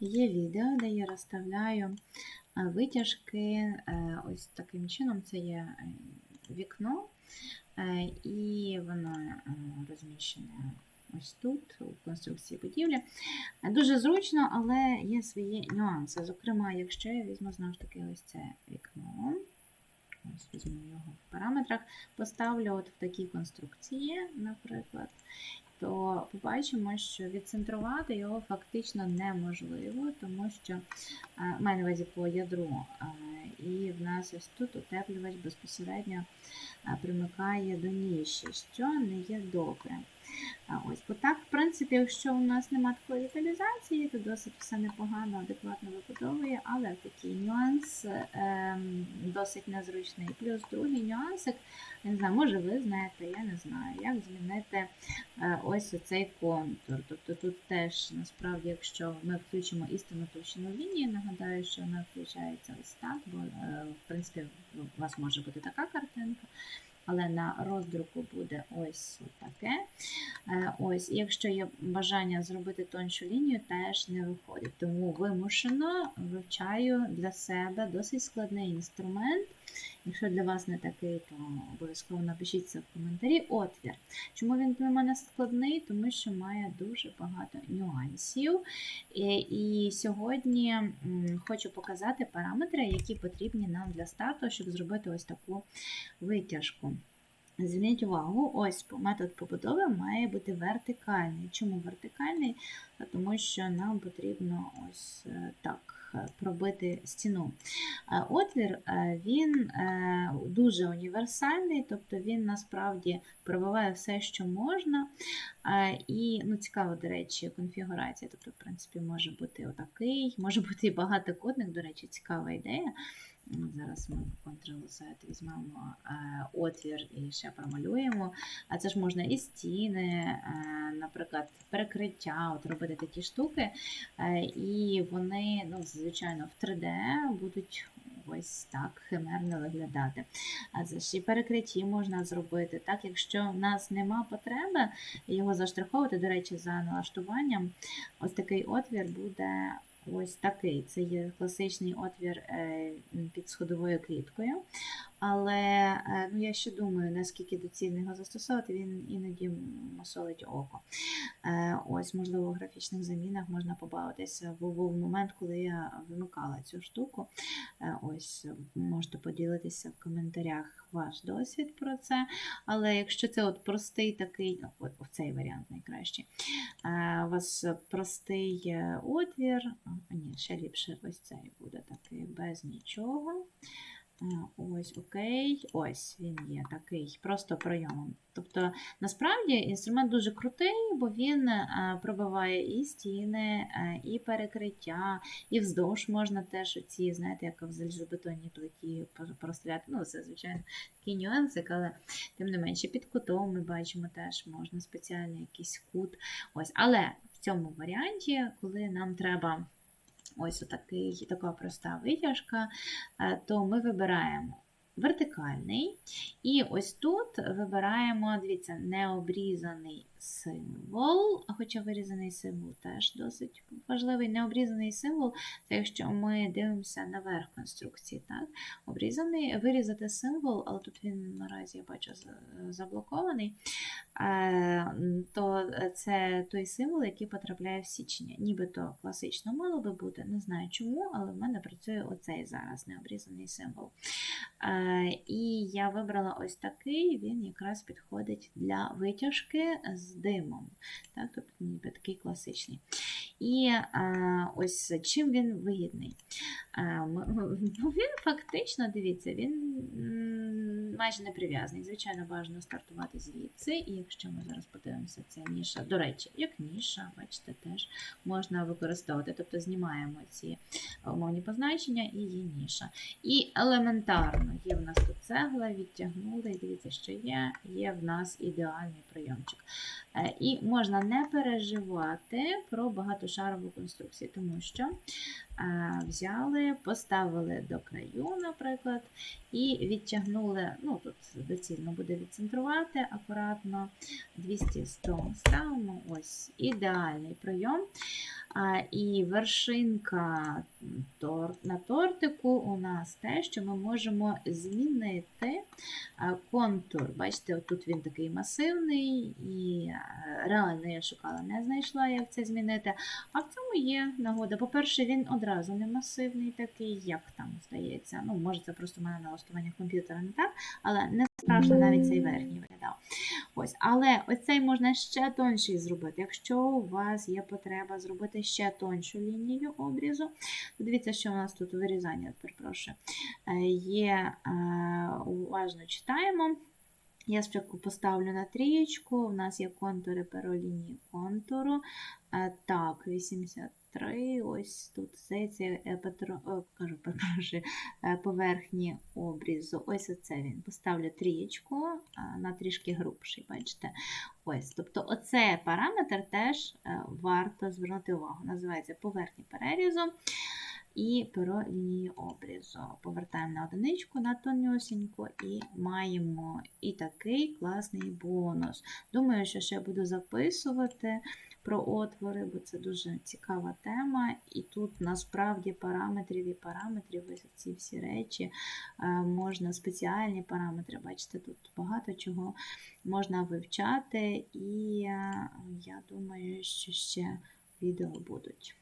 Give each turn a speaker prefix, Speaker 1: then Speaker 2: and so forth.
Speaker 1: Є відео, де я розставляю е, витяжки. е, Ось таким чином це є е, вікно, і воно розміщене ось тут, у конструкції будівлі. Дуже зручно, але є свої нюанси. Зокрема, якщо я візьму знову ж таки ось це вікно. Ось візьму його в параметрах, поставлю от в такій конструкції, наприклад, то побачимо, що відцентрувати його фактично неможливо, тому що е, маю на увазі по ядру. е, І в нас ось тут утеплювач безпосередньо е, примикає до ніші, що не є добре. Ось, бо так, в принципі, якщо у нас немає такої деталізації, то досить все непогано, адекватно вибудовує, але такий нюанс ем, досить незручний. Плюс другий нюансик, не знаю, може ви знаєте, я не знаю, як змінити ось цей контур. Тобто тут теж насправді, якщо ми включимо істинну товщину лінії, нагадаю, що вона включається ось так, бо е, в принципі у вас може бути така картинка. Але на роздруку буде ось таке. Е, Ось, і якщо є бажання зробити тоншу лінію, теж не виходить. Тому вимушено вивчаю для себе досить складний інструмент. Якщо для вас не такий, то обов'язково напишіть це в коментарі. Отвір. Чому він для мене складний? Тому що має дуже багато нюансів. І, сьогодні хочу показати параметри, які потрібні нам для старту, щоб зробити ось таку витяжку. Зверніть увагу, ось метод побудови має бути вертикальний. Чому вертикальний? Тому що нам потрібно ось е, так пробити стіну. Е, Отвір е, він е, дуже універсальний, тобто він насправді пробиває все, що можна. Е, І ну, цікава, до речі, конфігурація. Тобто, в принципі, може бути отакий, може бути і багатокутник, до речі, цікава ідея. Зараз ми Ctrl-Z візьмемо е, отвір і ще промалюємо. А це ж можна і стіни, е, наприклад, перекриття, от робити такі штуки. Е, і вони, ну, звичайно, в 3D будуть ось так химерно виглядати. А це ж і перекритті можна зробити. Так, якщо в нас нема потреби його заштриховувати, до речі, за налаштуванням, ось такий отвір буде ось такий. Це є класичний отвір е, під сходовою кліткою. Але е, ну, я ще думаю, наскільки доцільно його застосовувати, він іноді мосолить око. Е, Ось, можливо, у графічних замінах можна побавитися. Був момент, коли я вимикала цю штуку. Е, Ось, можете поділитися в коментарях ваш досвід про це. Але якщо це от простий такий, ну, от цей варіант найкращий. У вас простий отвір, ні, ще ліпше ось цей буде такий без нічого. Ось, окей, ось він є такий, просто пройомом. Тобто, насправді інструмент дуже крутий, бо він е, пробиває і стіни, е, і перекриття, і вздовж можна теж ці, знаєте, як в залізобетонній плиті простріляти. Ну, це, звичайно, такий нюансик, але тим не менше під кутом ми бачимо теж можна спеціальний якийсь кут. Ось, Але в цьому варіанті, коли нам треба ось отакий, така проста витяжка, е, то ми вибираємо вертикальний. І ось тут вибираємо, дивіться, необрізаний символ, хоча вирізаний символ теж досить важливий. Необрізаний символ це якщо ми дивимося наверх конструкції. Так? Обрізаний, вирізати символ, але тут він наразі я бачу заблокований, е, то це той символ, який потрапляє в січення. Нібито класично мало би бути, не знаю чому, але в мене працює оцей зараз необрізаний символ. Е, І я вибрала ось такий, він якраз підходить для витяжки з димом. Так, тобто ніби такий класичний. І е, ось чим він вигідний. Е, він фактично, дивіться, він майже не прив'язаний. Звичайно, бажано стартувати звідси. І якщо ми зараз подивимося, це ніша. До речі, як ніша, бачите, теж можна використовувати. Тобто знімаємо ці умовні позначення і є ніша. І елементарно є в нас тут цегла, відтягнули, і дивіться, що є, є в нас ідеальний прийомчик. Е, І можна не переживати про багатошарову конструкцію, тому що е, взяли, поставили до краю, наприклад, і відтягнули, ну тут доцільно буде відцентрувати акуратно 200-100 ставимо. Ось ідеальний прийом. А, і вершинка тор- на тортику у нас те, що ми можемо змінити контур. Бачите, отут він такий масивний, і е, реально я шукала, не знайшла, як це змінити. А в цьому є нагода. По-перше, він одразу не масивний такий, як там здається. Ну, може, це просто в мене налаштування комп'ютера не так, але не страшно навіть цей верхній виглядав. Ось, але оцей можна ще тонший зробити. Якщо у вас є потреба зробити ще тоншу лінію обрізу, дивіться, що у нас тут вирізання, перепрошую. Е, Є, е, уважно читаємо. Я спочатку поставлю на трієчку, у нас є контури перолінії контуру. Е, Так, 83, ось тут здається, е, петро, кажу, перепрошую, е, поверхні обрізу. Ось оце він. Поставлю трієчку на трішки грубший, бачите? Ось, тобто оце параметр теж е, варто звернути увагу. Називається поверхні перерізу і перо лінії обрізу. Повертаємо на одиничку на тонюсіньку і маємо і такий класний бонус. Думаю, що ще буду записувати про отвори, бо це дуже цікава тема. І тут насправді параметрів і параметрів, ось ці всі речі, е, можна спеціальні параметри, бачите, тут багато чого можна вивчати, і е, я думаю, що ще відео будуть.